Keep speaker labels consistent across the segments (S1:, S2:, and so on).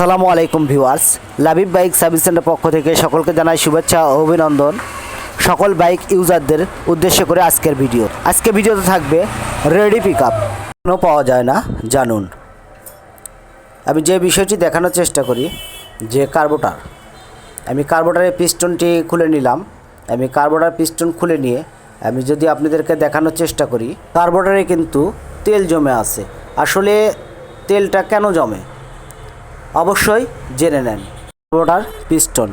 S1: আসসালামু আলাইকুম viewers. Labib bike service centre পক্ষ থেকে সকলকে জানাই শুভেচ্ছা ও অভিনন্দন। সকল বাইক ইউজারদের উদ্দেশ্য করে আজকের ভিডিও। আজকে ভিডিওতে থাকবে রেডি পিক আপ কেন পাওয়া যায় না, জানুন। আমি যে বিষয়টি দেখানোর চেষ্টা করি, যে কার্বোটার। আমি কার্বোটারের পিস্টনটি খুলে নিলাম। আমি কার্বোটার পিস্টন খুলে নিয়ে আমি যদি আপনাদেরকে দেখানোর চেষ্টা করি, কার্বোটারে কিন্তু তেল জমে আছে। আসলে তেলটা কেন জমে? অবশ্যই জেনে নেন। Carburettor piston.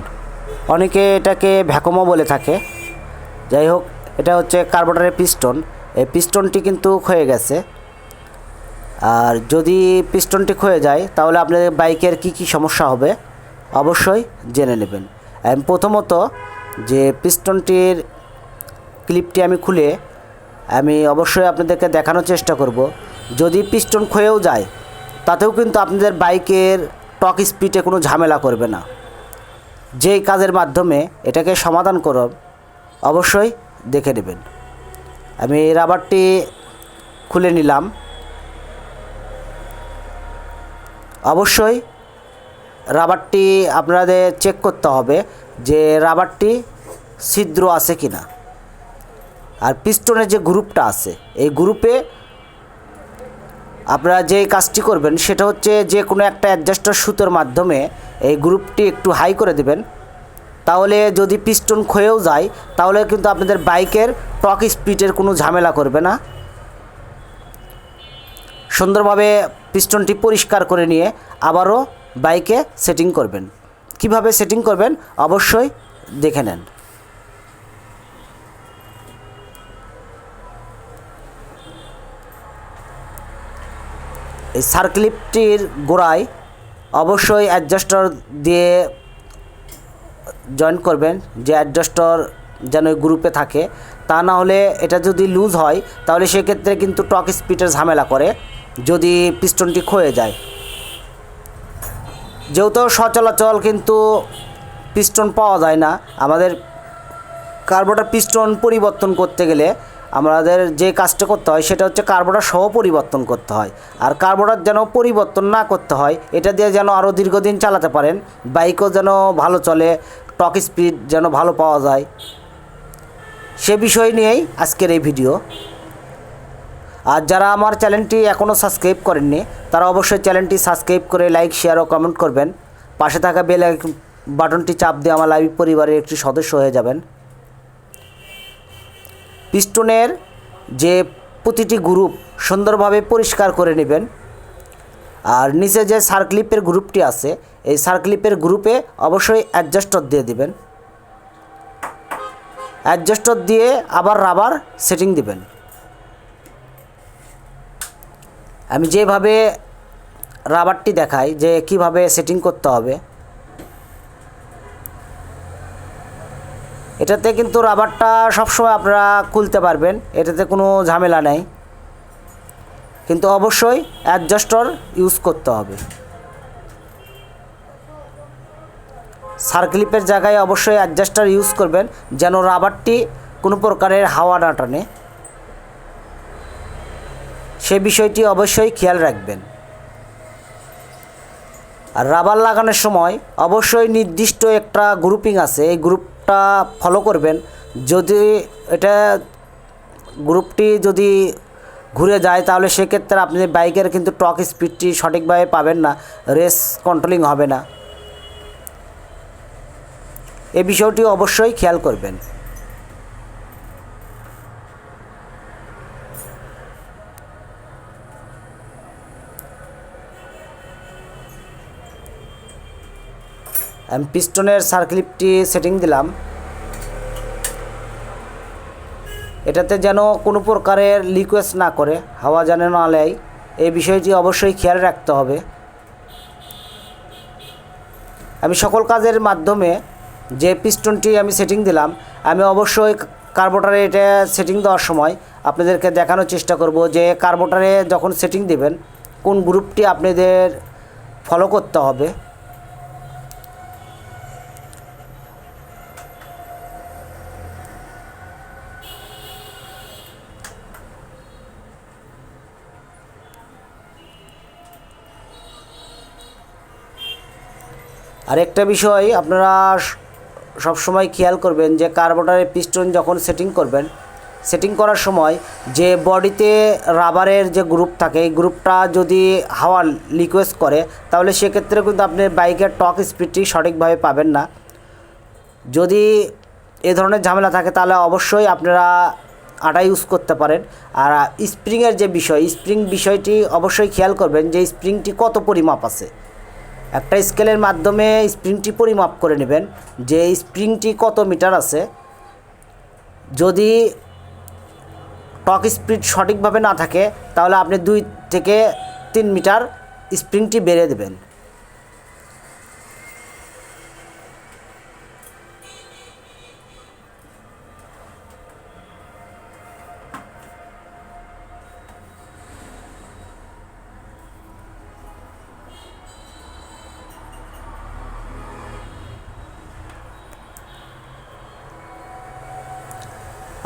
S1: অনেকে এটাকে ভ্যাকুমও বলে থাকে। যাই হোক, এটা হচ্ছে কার্বোটারের পিস্টন। এই পিস্টনটি কিন্তু ক্ষয়ে গেছে। আর যদি পিস্টনটি ক্ষয়ে যায়, তাহলে আপনাদের বাইকের কি কি সমস্যা হবে, অবশ্যই জেনে নেবেন। প্রথমত যে পিস্টনটির ক্লিপটি আমি খুলে আমি অবশ্যই আপনাদেরকে দেখানোর চেষ্টা করব। যদি পিস্টন ক্ষয়েও যায়, তাতেও কিন্তু আপনাদের বাইকের টক স্পিডে কোনো ঝামেলা করবে না। যেই কাজের মাধ্যমে এটাকে সমাধান করব অবশ্যই দেখে নেবেন। আমি রাবারটি খুলে নিলাম। অবশ্যই রাবারটি আপনাদের চেক করতে হবে যে রাবারটি ছিদ্র আছে কি না আর পিস্টনের যে গ্রুপটা আছে, এই গ্রুপে আপনারা যে কাজটি করবেন, সেটা হচ্ছে যে কোনো একটা অ্যাডজাস্টার সুতোর মাধ্যমে এই গ্রুপটি একটু হাই করে দেবেন। তাহলে যদি পিস্টন ক্ষয়েও যায়, তাহলে কিন্তু আপনাদের বাইকের টক স্পিডের কোনো ঝামেলা করবে না। সুন্দরভাবে পিস্টনটি পরিষ্কার করে নিয়ে আবারও বাইকে সেটিং করবেন। কীভাবে সেটিং করবেন? অবশ্যই দেখে নেন। এই সার্কলিপটির গোড়ায় অবশ্যই অ্যাডজাস্টার দিয়ে জয়েন করবেন, যে অ্যাডজাস্টার যেন গ্রুপে থাকে। তা না হলে এটা যদি লুজ হয়, তাহলে সেক্ষেত্রে কিন্তু টক স্পিডের ঝামেলা করে, যদি পিস্টনটি ক্ষয়ে যায়। যেহেতু সচলাচল কিন্তু পিস্টন পাওয়া যায় না, আমাদের কার্বোটার পিস্টন পরিবর্তন করতে গেলে আমাদের যে কাজটা করতে হয়, সেটা হচ্ছে কার্বোডার সহ পরিবর্তন করতে হয়। আর কার্বোডার যেন পরিবর্তন না করতে হয়, এটা দিয়ে যেন আরও দীর্ঘদিন চালাতে পারেন। বাইকও যেন ভালো চলে টক স্পিড যেন ভালো পাওয়া যায়। সে বিষয় নিয়েই আজকের এই ভিডিও। আর যারা আমার চ্যানেলটি এখনও সাবস্ক্রাইব করেননি, তারা অবশ্যই চ্যানেলটি সাবস্ক্রাইব করে লাইক, শেয়ার ও কমেন্ট করবেন। পাশে থাকা বেল বাটনটি চাপ দিয়ে আমার লাইভ পরিবারের একটি সদস্য হয়ে যাবেন। পিস্টনের যে প্রতিটি গ্রুপ সুন্দরভাবে পরিষ্কার করে নেবেন। আর নিচে যে সার্কলিপের গ্রুপটি আছে, এই সার্কলিপের গ্রুপে অবশ্যই অ্যাডজাস্টার দিয়ে দিবেন। অ্যাডজাস্টার দিয়ে আবার রাবার সেটিং দিবেন। আমি যেভাবে রাবারটি দেখাই, যে কীভাবে সেটিং করতে হবে এটাতে কিন্তু রাবারটা সবসময় আপনারা খুলতে পারবেন। এটাতে কোনো ঝামেলা নেই। কিন্তু অবশ্যই অ্যাডজাস্টর ইউজ করতে হবে। সার্কলিপের জায়গায় অবশ্যই অ্যাডজাস্টার ইউজ করবেন, যেন রাবারটি কোনো প্রকারের হাওয়া না টানে। সে বিষয়টি অবশ্যই খেয়াল রাখবেন। আর রাবার লাগানোর সময় অবশ্যই নির্দিষ্ট একটা গ্রুপিং আছে। এই গ্রুপটা ফলো করবেন। যদি এটা গ্রুপটি যদি ঘুরে যায়, তাহলে সেক্ষেত্রে আপনি বাইকের কিন্তু টক স্পিডটি সঠিকভাবে পাবেন না, রেস কন্ট্রোলিং হবে না। এ বিষয়টি অবশ্যই খেয়াল করবেন। আমি পিস্টনের সার্কলিপটি সেটিং দিলাম। এটাতে যেন কোনো প্রকারের লিকুয়েস্ট না করে, হাওয়া যেন না নেয় এই বিষয়টি অবশ্যই খেয়াল রাখতে হবে। আমি সকল কাজের মাধ্যমে যে পিস্টনটি আমি সেটিং দিলাম, আমি অবশ্যই কার্বোটারে এটা সেটিং দেওয়ার সময় আপনাদেরকে দেখানোর চেষ্টা করব যে কার্বোটারে যখন সেটিং দিবেন, কোন গ্রুপটি আপনাদের ফলো করতে হবে। আর একটা বিষয়, আপনারা সবসময় খেয়াল করবেন যে কার্বোটারের পিস্টন যখন সেটিং করবেন সেটিং করার সময় যে বডিতে রাবারের যে গ্রুপ থাকে, এই গ্রুপটা যদি হাওয়া লিকুয়েস্ট করে, তাহলে সেক্ষেত্রে কিন্তু আপনি বাইকের টক স্পিডটি সঠিকভাবে পাবেন না। যদি এ ধরনের ঝামেলা থাকে, তাহলে অবশ্যই আপনারা আটা ইউজ করতে পারেন। আর স্প্রিংয়ের যে বিষয় স্প্রিং বিষয়টি অবশ্যই খেয়াল করবেন যে স্প্রিংটি কত পরিমাপ আছে। একটা স্কেলের মাধ্যমে স্প্রিংটি পরিমাপ করে নেবেন। যে স্প্রিংটি কত মিটার আছে, যদি টক স্পিড সঠিকভাবে না থাকে, তাহলে আপনি দুই থেকে তিন মিটার স্প্রিংটি বেড়ে দেবেন।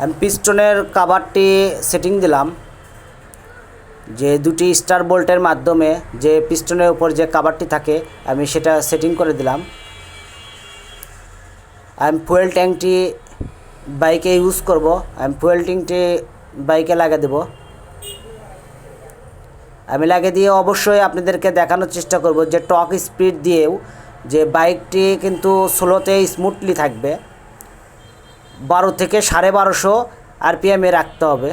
S1: আমি পিস্টনের কাভারটি সেটিং দিলাম, যে দুটি স্টার বোল্টের মাধ্যমে যে পিস্টনের উপর যে কাভারটি থাকে, আমি সেটা সেটিং করে দিলাম। আমি ফুয়েল ট্যাঙ্কটি বাইকে ইউজ করব, আমি ফুয়েল ট্যাঙ্কটি বাইকে লাগিয়ে দেব। আমি লাগিয়ে দিয়ে অবশ্যই আপনাদেরকে দেখানোর চেষ্টা করব যে টক স্পিড দিয়েও যে বাইকটি কিন্তু স্লোতে স্মুথলি থাকবে। বারো থেকে সাড়ে বারোশো আরপিএমে রাখতে হবে।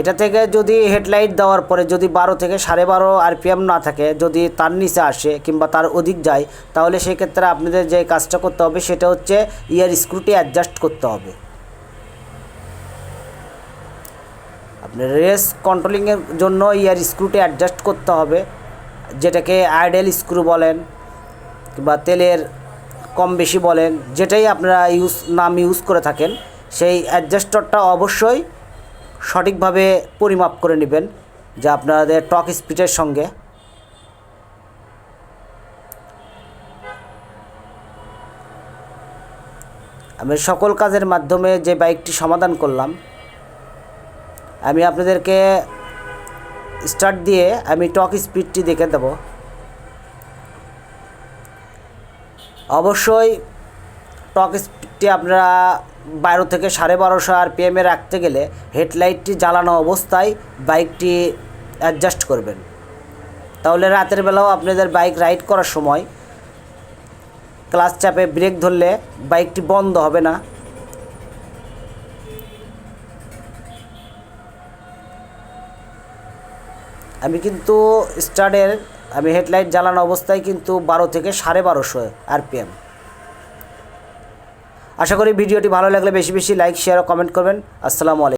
S1: এটা থেকে যদি হেডলাইট দেওয়ার পরে যদি বারো থেকে সাড়ে বারো আরপিএম না থাকে, যদি তার নিচে আসে কিংবা তার অধিক যায়, তাহলে সেক্ষেত্রে আপনাদের যে কাজটা করতে হবে সেটা হচ্ছে ইয়ার স্ক্রুটি অ্যাডজাস্ট করতে হবে। আপনার রেস কন্ট্রোলিংয়ের জন্য ইয়ার স্ক্রুটি অ্যাডজাস্ট করতে হবে, যেটাকে আইডেল স্ক্রু বলেন কিংবা তেলের কম বেশি বলেন যেটাই আপনারা ইউজ নাম ইউজ করে থাকেন, সেই অ্যাডজাস্টারটা অবশ্যই সঠিকভাবে পরিমাপ করে নেবেন, যা আপনাদের টক স্পিডের সঙ্গে। আমি সকল কাজের মাধ্যমে যে বাইকটি সমাধান করলাম, আমি আপনাদেরকে স্টার্ট দিয়ে আমি টক স্পিডটি দেখে দেবো। অবশ্যই টক স্পিডটি আপনারা বারো থেকে সাড়ে বারোশো আর পিএমে রাখতে গেলে হেডলাইটটি জ্বালানো অবস্থায় বাইকটি অ্যাডজাস্ট করবেন। তাহলে রাতের বেলাও আপনাদের বাইক রাইড করার সময় ক্লাস চাপে ব্রেক ধরলে বাইকটি বন্ধ হবে না। আমি কিন্তু স্টার্টের আমি হেডলাইট জ্বালানো অবস্থায় কিন্তু বারো থেকে সাড়ে বারোশো আরপিএম। আশা করি ভিডিওটি ভালো লাগলে বেশি বেশি লাইক, শেয়ার ও কমেন্ট করবেন। আসসালামু আলাইকুম।